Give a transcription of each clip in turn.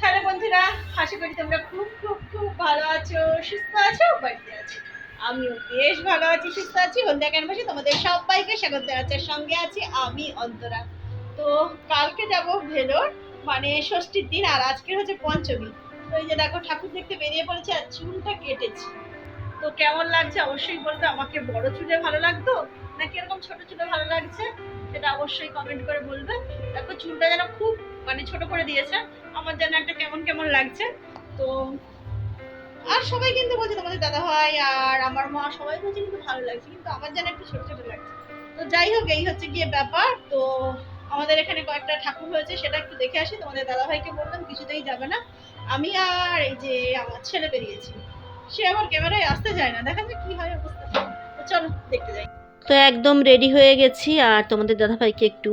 Hello বন্ধুরা, আশা করি তোমরা খুব খুব খুব ভালো আছো, সুস্থ আছো, বাড়িতে আছো। আমিও বেশ ভালো আছি, সুস্থ আছি। হলদিয়া ক্যানভাসে তোমাদের সবাইকে স্বাগত জানাচ্ছি সঙ্গে আছি আমি অন্তরা। তো কালকে যাব ভেলোর মানে ষষ্ঠীর দিন, আর আজকে হচ্ছে পঞ্চমী। তো এই যে দেখো, ঠাকুর দেখতে বেরিয়ে পড়েছে আর চুলটা কেটেছি। তো কেমন লাগছে? অবশ্যই বলতে আমাকে বড় চুলে ভালো লাগতো? নাকি এরকম ছোট চুলে ভালো লাগছে? সেটা অবশ্যই কমেন্ট করে বলবে। দেখো, চুলটা যেন খুব মানে ছোট করে দিয়েছে। আমার যেন একটা কেমন কেমন লাগছে। তো আর সবাই কিন্তু বলছে তোমাদের দাদা ভাই আর আমার মা সবাই বলছে কিন্তু ভালো লাগছে, কিন্তু আমার যেন একটু ছোট ছোট লাগছে। তো যাই হোক, এই হচ্ছে গিয়ে ব্যাপার। তো আমাদের এখানে কয়েকটা ঠাকুর হয়েছে, সেটা একটু দেখে আসি। তোমাদের দাদা ভাইকে বললাম, কিছুতেই যাবে না। আমি আর এই যে আমার ছেলে বেরিয়েছি। সে আবার ক্যামেরায় আসতে চায় না, দেখা যাক কি হয় অবস্থা। চলো, দেখতে যাই। তো একদম রেডি হয়ে গেছি, আর তোমাদের দাদাভাইকে একটু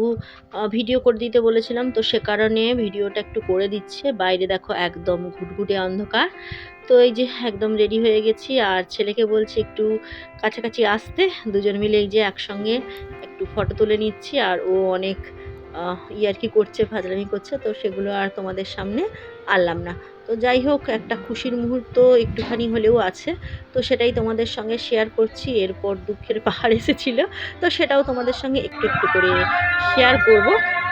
ভিডিও করে দিতে বলেছিলাম, তো সে কারণে ভিডিওটা একটু করে দিচ্ছে। বাইরে দেখো একদম ঘুটঘুটে অন্ধকার। তো এই যে একদম রেডি হয়ে গেছি, আর ছেলেকে বলছি একটু কাছাকাছি আসতে। দুজন মিলে এই যে একসঙ্গে একটু ফটো তুলে নিচ্ছি, আর ও অনেক ইয়ার্কি করছে, ফাজলামি করছে, তো সেগুলো আর তোমাদের সামনে আনলাম না। তো যাই হোক, একটা খুশির মুহূর্ত একটুখানি হলেও আছে। তো সেটাই তোমাদের সঙ্গে শেয়ার করছি। এরপর দুঃখের পাহাড় এসেছিল। তো সেটাও তোমাদের সঙ্গে একটু একটু করে শেয়ার করব।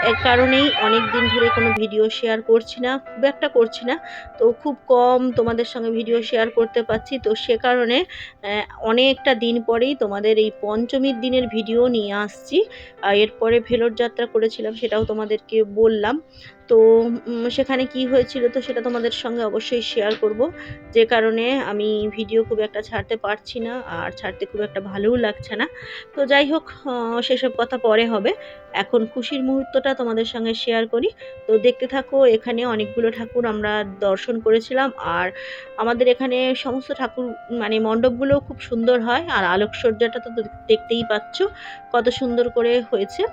এর কারণেই অনেক দিন ধরে কোনো ভিডিও শেয়ার করছি না, খুব একটা করছি না। তো খুব কম তোমাদের সঙ্গে ভিডিও শেয়ার করতে পারছি। তো সে কারণে অনেকটা দিন পরেই তোমাদের এই পঞ্চমীর দিনের ভিডিও নিয়ে আসছি। আর এরপরে ভেলোর যাত্রা করেছিলাম, সেটাও তোমাদেরকে বললাম। তো সেখানে কি হয়েছিল তো সেটা তোমাদের সঙ্গে অবশ্যই শেয়ার করব। যে কারণে আমি ভিডিও খুব একটা ছাড়তে পারছি না আর ছাড়তে খুব একটা ভালোও লাগছে না। তো যাই হোক সেসব কথা পরে হবে। এখন খুশির মুহূর্তটা তোমাদের সঙ্গে শেয়ার করি। তো দেখতে থাকো, এখানে অনেকগুলো ঠাকুর আমরা দর্শন করেছিলাম আর আমাদের এখানে সমস্ত ঠাকুর মানে মণ্ডপগুলো খুব সুন্দর হয় আর আলোকসজ্জাটা তো দেখতেই পাচ্ছ। কত সুন্দর করে হয়েছে।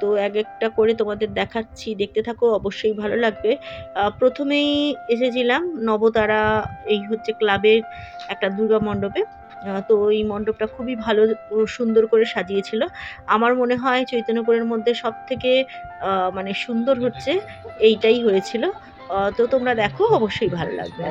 তো এক একটা করে তোমাদের দেখাচ্ছি, দেখতে থাকো, অবশ্যই ভালো লাগবে। প্রথমেই এসেছিলাম নবতারা, এই হচ্ছে ক্লাবের একটা দুর্গা মণ্ডপে। তো এই মণ্ডপটা খুবই ভালো, সুন্দর করে সাজিয়েছিল। আমার মনে হয় চৈতন্যপুরের মধ্যে সব থেকে মানে সুন্দর হচ্ছে এইটাই হয়েছিল। তো তোমরা দেখো, অবশ্যই ভালো লাগবে।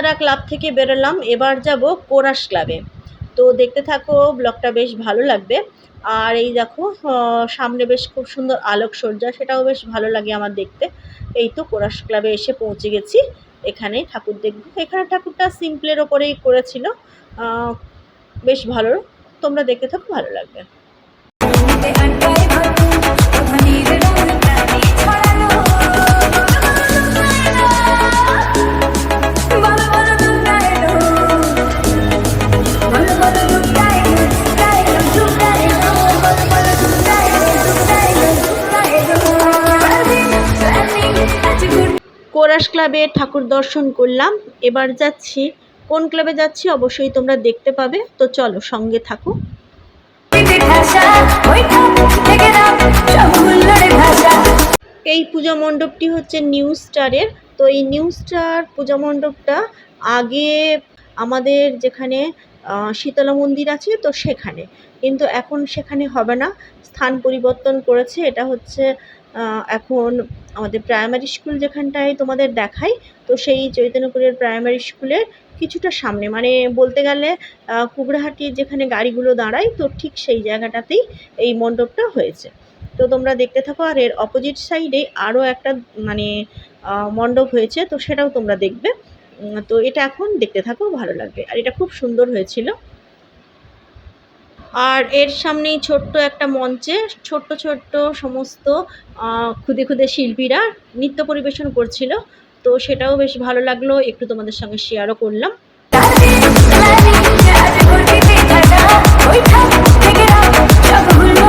নবতারা ক্লাব থেকে বেরোলাম। এবার যাব কোরাস ক্লাবে। তো দেখতে থাকো, ব্লগটা বেশ ভালো লাগবে। আর এই দেখো সামনে বেশ খুব সুন্দর আলোকসজ্জা, সেটাও বেশ ভালো লাগে আমার দেখতে। এই তো কোরাস ক্লাবে এসে পৌঁছে গেছি। এখানে ঠাকুর দেখব। এখানে ঠাকুরটা সিম্পলের ওপরেই করেছিল। বেশ ভালো। তোমরা দেখতে থাকো, ভালো লাগবে। কোরাস ক্লাবে ঠাকুর দর্শন করলাম। এবার যাচ্ছি। কোন ক্লাবে যাচ্ছি অবশ্যই তোমরা দেখতে পাবে। তো চলো সঙ্গে থাকো। এই পূজা মণ্ডপটি হচ্ছে নিউ স্টারের। তো এই নিউ স্টার পূজা মণ্ডপটা আগে আমাদের যেখানে শীতলা মন্দির আছে তো সেখানে। কিন্তু এখন সেখানে হবে না। স্থান পরিবর্তন করেছে। এটা হচ্ছে এখন আমাদের প্রাইমারি স্কুল যেখানটায় তোমাদের দেখাই, তো সেই চৈতন্যপুরের প্রাইমারি স্কুলের কিছুটা সামনে। মানে বলতে গেলে কুকড়াহাটির যেখানে গাড়িগুলো দাঁড়ায়, তো ঠিক সেই জায়গাটাতেই এই মণ্ডপটা হয়েছে। তো তোমরা দেখতে থাকো, আর এর অপোজিট সাইডে আরও একটা মানে মণ্ডপ হয়েছে, তো সেটাও তোমরা দেখবে। তো এটা এখন দেখতে থাকো, ভালো লাগবে। আর এটা খুব সুন্দর হয়েছিল। আর এর সামনেই ছোট্ট একটা মঞ্চে ছোট্ট ছোট্ট সমস্ত ক্ষুদে ক্ষুদে শিল্পীরা নৃত্য পরিবেশন করছিল। তো সেটাও বেশ ভালো লাগল, একটু তোমাদের সঙ্গে শেয়ারও করলাম। দেখো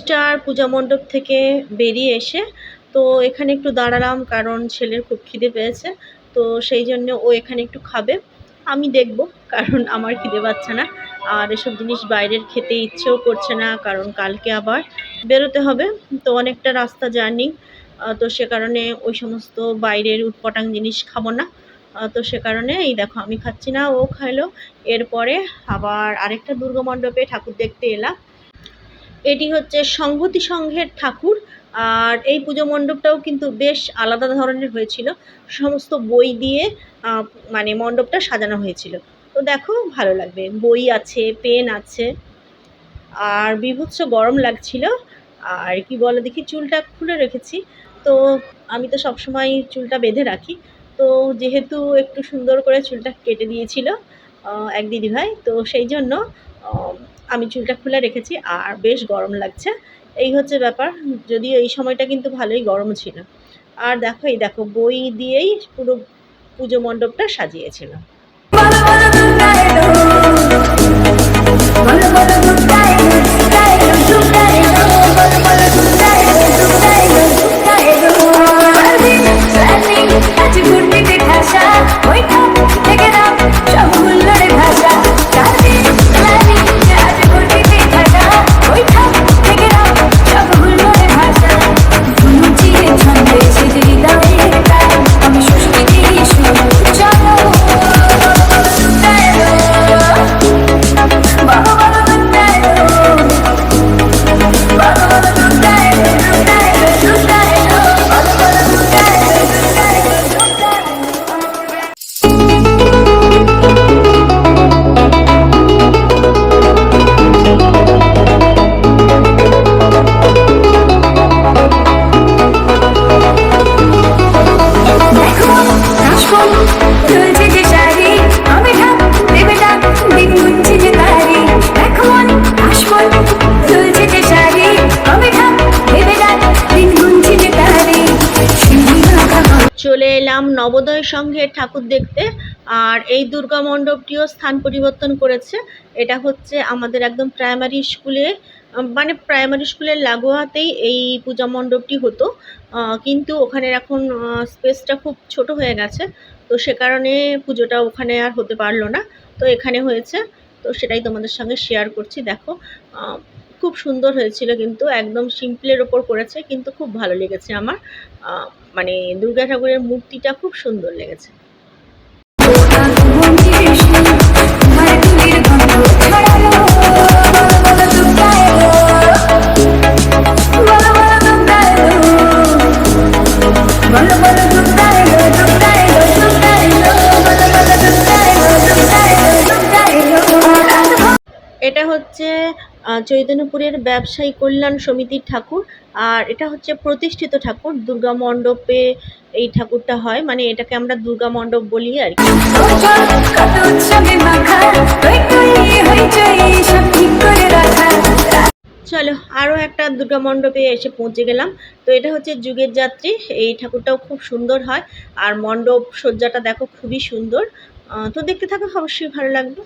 স্টার পূজা মণ্ডপ থেকে বেরিয়ে এসে তো এখানে একটু দাঁড়ালাম কারণ ছেলের খুব খিদে পেয়েছে। তো সেই জন্য ও এখানে একটু খাবে। আমি দেখব, কারণ আমার খিদে পাচ্ছে না। আর এসব জিনিস বাইরের খেতে ইচ্ছেও করছে না, কারণ কালকে আবার বেরোতে হবে। তো অনেকটা রাস্তা জার্নি। তো সে কারণে ওই সমস্ত বাইরের উটপটাং জিনিস খাব না। তো সে কারণে এই দেখো আমি খাচ্ছি না, ও খাইলো। এরপরে আবার আরেকটা দুর্গা মণ্ডপে ঠাকুর দেখতে এলাম। এটি হচ্ছে সংহতি সংঘের ঠাকুর, আর এই পুজো মণ্ডপটাও কিন্তু বেশ আলাদা ধরনের হয়েছিল। সমস্ত বই দিয়ে মানে মণ্ডপটা সাজানো হয়েছিল। তো দেখো, ভালো লাগবে। বই আছে, পেন আছে, আর বিভৎস গরম লাগছিল। আর কি বলে দেখি, চুলটা খুলে রেখেছি। তো আমি তো সবসময় চুলটা বেঁধে রাখি। তো যেহেতু একটু সুন্দর করে চুলটা কেটে দিয়েছিল এক দিদিভাই, তো সেই জন্য আমি চুলটা খুলে রেখেছি আর বেশ গরম লাগছে। এই হচ্ছে ব্যাপার, যদিও এই সময়টা কিন্তু ভালোই গরম ছিল। আর দেখো, এই দেখো, বই দিয়েই পুরো পুজো মণ্ডপটা সাজিয়েছিল। এলাম নবোদয় সংঘের ঠাকুর দেখতে, আর এই দুর্গা মণ্ডপটিও স্থান পরিবর্তন করেছে। এটা হচ্ছে আমাদের একদম প্রাইমারি স্কুলে মানে প্রাইমারি স্কুলের লাগোয়াতেই এই পূজা মণ্ডপটি হতো। কিন্তু ওখানে এখন স্পেসটা খুব ছোট হয়ে গেছে, তো সে কারণে পুজোটা ওখানে আর হতে পারল না। তো এখানে হয়েছে, তো সেটাই তোমাদের সঙ্গে শেয়ার করছি। দেখো খুব সুন্দর হয়েছিল কিন্তু একদম সিম্পলের ওপর করেছে, কিন্তু খুব ভালো লেগেছে আমার। মানে দুর্গা ঠাকুরের মূর্তিটা খুব সুন্দর লেগেছে। এটা হচ্ছে চৈতন্যপুরের ব্যবসায়ী কল্যাণ সমিতির ঠাকুর। আর এটা হচ্ছে প্রতিষ্ঠিত ঠাকুর, দুর্গা মণ্ডপে এই ঠাকুরটা হয়। মানে এটাকে আমরা দুর্গা মণ্ডপ বলি আর কি। চল আরও একটা দুর্গা মণ্ডপে এসে পৌঁছে গেলাম। তো এটা হচ্ছে যুগের যাত্রী। এই ঠাকুরটাও খুব সুন্দর হয়। আর মণ্ডপ সজ্জাটা দেখো খুবই সুন্দর। তো দেখতে থাকো, অবশ্যই ভালো লাগবে।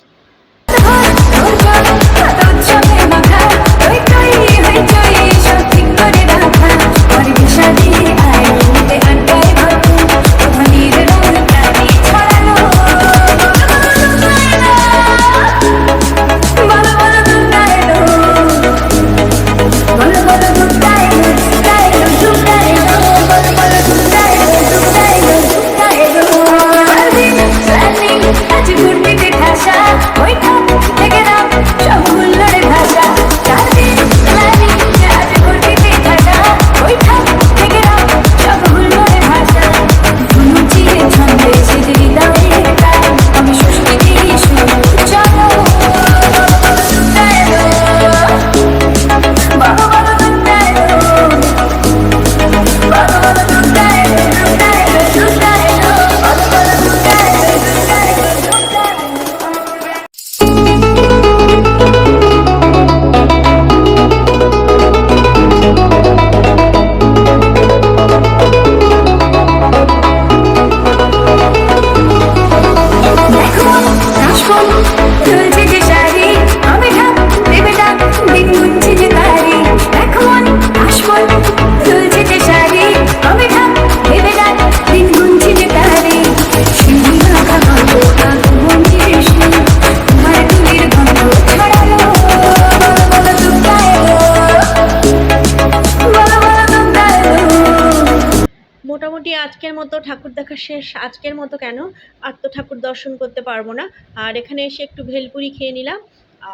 আজকের মতো ঠাকুর দেখা শেষ। আজকের মতো কেন? আর তো ঠাকুর দর্শন করতে পারব না। আর এখানে এসে একটু ভেলপুরি খেয়ে নিলাম।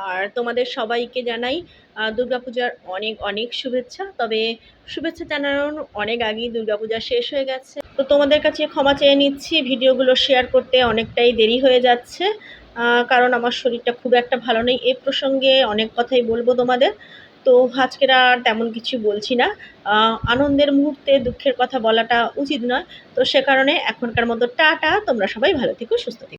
আর তোমাদের সবাইকে জানাই দুর্গাপূজার অনেক অনেক শুভেচ্ছা। তবে শুভেচ্ছা জানানোর অনেক আগেই দুর্গাপূজা শেষ হয়ে গেছে। তো তোমাদের কাছে ক্ষমা চেয়ে নিচ্ছি। ভিডিওগুলো শেয়ার করতে অনেকটাই দেরি হয়ে যাচ্ছে। কারণ আমার শরীরটা খুব একটা ভালো নেই। এ প্রসঙ্গে অনেক কথাই বলব তোমাদের। তো আজকের আর তেমন কিছু বলছি না। আনন্দের মুহূর্তে দুঃখের কথা বলাটা উচিত নয়। তো সে কারণে এখনকার মতো টাটা, তোমরা সবাই ভালো থেকো, সুস্থ থেকো।